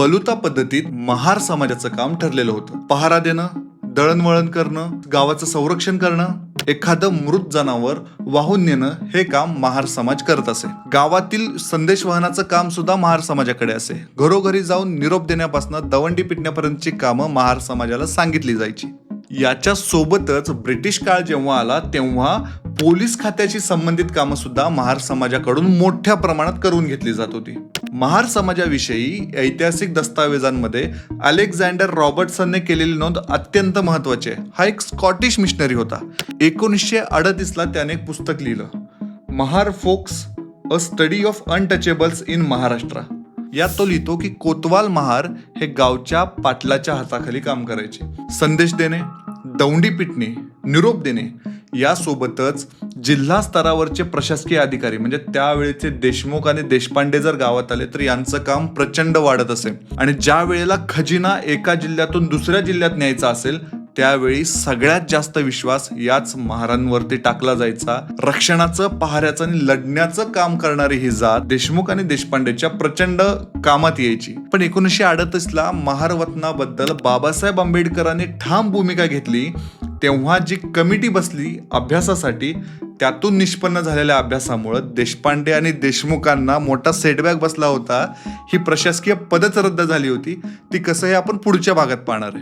बलुता पद्धतीत महार समाजाचं काम ठरलेलं होतं. पहारा देणं दळणवळण करणं गावाचं संरक्षण करणं एखादं मृत जनावर वाहून नेणं हे काम महार समाज करत असे. गावातील संदेश वाहनाचं काम सुद्धा महार समाजाकडे असे. घरोघरी जाऊन निरोप देण्यापासून दवंडी पिटण्यापर्यंतची कामं महार समाजाला सांगितली जायची. याच्या सोबतच ब्रिटिश काळ जेव्हा आला तेव्हा पोलीस खात्याशी संबंधित कामं सुद्धा महार समाजाकडून मोठ्या प्रमाणात करून घेतली जात होती. महार समाजाविषयी ऐतिहासिक दस्तावेजांमध्ये अलेक्झांडर रॉबर्टसनने केलेली नोंद अत्यंत महत्वाची आहे. हा एक स्कॉटिश मिशनरी होता. एकोणीसशे अडतीसला त्याने एक पुस्तक लिहिलं. Mahar folks a study of untouchables in Maharashtra. यात तो लिहितो की कोतवाल महार हे गावच्या पाटलाच्या हाताखाली काम करायचे. संदेश देणे दौंडी पिटणे निरोप देणे यासोबतच जिल्हा स्तरावरचे प्रशासकीय अधिकारी म्हणजे त्यावेळेचे देशमुख आणि देशपांडे जर गावात आले तर यांचं काम प्रचंड वाढत असे. आणि ज्या वेळेला खजिना एका जिल्ह्यातून दुसऱ्या जिल्ह्यात न्यायचा असेल त्यावेळी सगळ्यात जास्त विश्वास याच महारांवरती टाकला जायचा. रक्षणाचं पहाऱ्याचं आणि लढण्याचं काम करणारी ही जात देशमुख आणि देशपांडेच्या प्रचंड कामात यायची. पण एकोणीसशे अडतीसला महारवतनाबद्दल बाबासाहेब आंबेडकरांनी ठाम भूमिका घेतली. तेव्हा जी कमिटी बसली अभ्यासासाठी त्यातून निष्पन्न झालेल्या अभ्यासामुळे देशपांडे आणि देशमुखांना मोठा सेटबॅक बसला होता. ही प्रशासकीय पदच रद्द झाली होती. ती कसं हे आपण पुढच्या भागात पाहणार आहे.